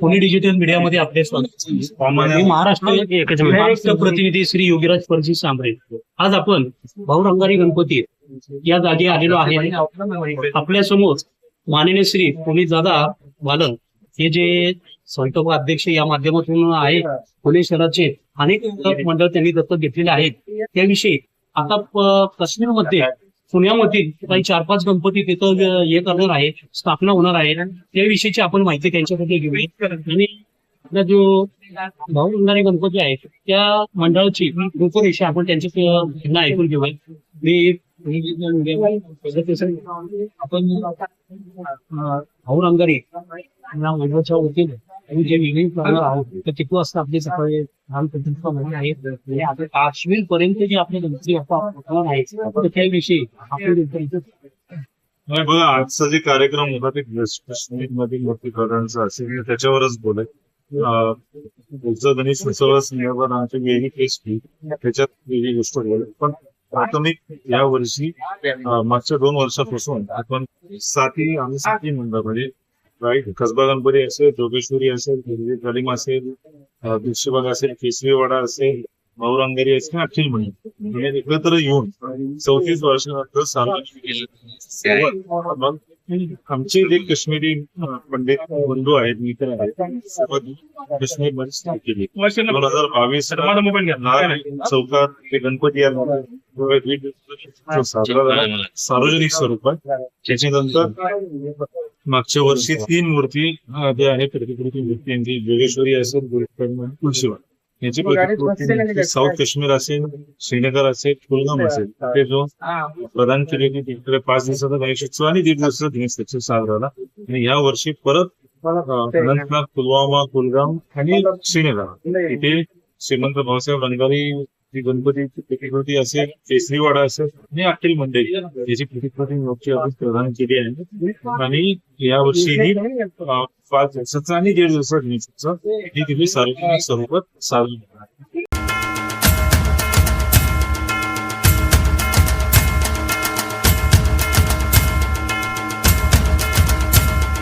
Pune digital मीडियामध्ये आपले महाराष्ट्र प्रतिनिधी श्री योगीराज परजी सांबरे आज आपण भाऊरंगारी गणपती या जागी आलेलो आहे. आपल्यासमोर माननीय श्री पुनीत दादा बालन हे जे संतोबा अध्यक्ष या माध्यमातून आहे पुणे शहराचे अनेक मंडळ त्यांनी दत्तक घेतलेले आहेत. त्याविषयी आता काश्मीरमध्ये पुण्यामधील काही चार पाच गणपती तिथं हे करणार आहे स्थापना होणार आहे. त्याविषयीची आपण माहिती त्यांच्यासाठी घेऊया. आणि आपला जो भाऊरंगारी गणपती आहे त्या मंडळाची रूपरेषा आपण त्यांच्या ऐकून घेऊया. मी आपण भाऊ भाऊरंगारी या मंडळाच्या वतीने आम्ही जे वेगळी करणार आहोत तर किती वाजता आपली सकाळी लहान प्रतिष्ठा म्हणजे आहे. आता काश्मीर पर्यंत जे आपले गणपती बाप्पा होणार आहेत तर त्याविषयी आपण इथं- नाही बघा आजचा जे कार्यक्रम होता ते काश्मीर मधील असेल त्याच्यावरच बोलत पुढचा गणेश उत्सवा संदर्भात आमची वेगळी केस होती. त्याच्यात वेगळी गोष्ट बोलत पण प्राथमिक या वर्षी मागच्या दोन वर्षापासून आपण साती आम्ही साती म्हणतो म्हणजे राईट कसबा गणपती असेल जोगेश्वरी असेल हिरवी कलिम असेल अं, दुष्यबाग असेल केसरीवाडा असेल मौरंगेरी असेल अखिल म्हणून म्हणजे एकत्र येऊन चौतीस वर्षानंतर सार्वजनिक मग आमचे जे काश्मीरी पंडित बंधू आहेत मित्र आहेत काश्मीरमध्ये केली. दोन हजार बावीस चौकात ते गणपती सार्वजनिक स्वरूपात. त्याच्यानंतर मागच्या वर्षी तीन मूर्ती जे आहे प्रतिकृती मूर्ती यांची जोगेश्वरी असेल तुळशीवाड याची प्रतिकृती साऊथ काश्मीर असेल श्रीनगर असेल कुलगाम असेल. ते जो प्रदान केलेली तिकडे पाच दिवसाचा गणेश उत्सव आणि दीड दिवसाचा गणेश उत्सव साजरा झाला आणि या वर्षी परत अनंतनाग पुलवामा कुलगाम आणि श्रीनगर. इथे श्रीमंत भाऊसाहेब रंगारी जी गणपतीची प्रतिकृती असेल केसरीवाडा असेल आणि अखिल मंदिर याची प्रतिकृती मूर्ती आपण प्रदान केली आहे आणि यावर्षी पाच दिवसाचा आणि दीड दिवसाचा गणेश ही तिथे सार्वजनिक स्वरूपात साजरी होणार आहे.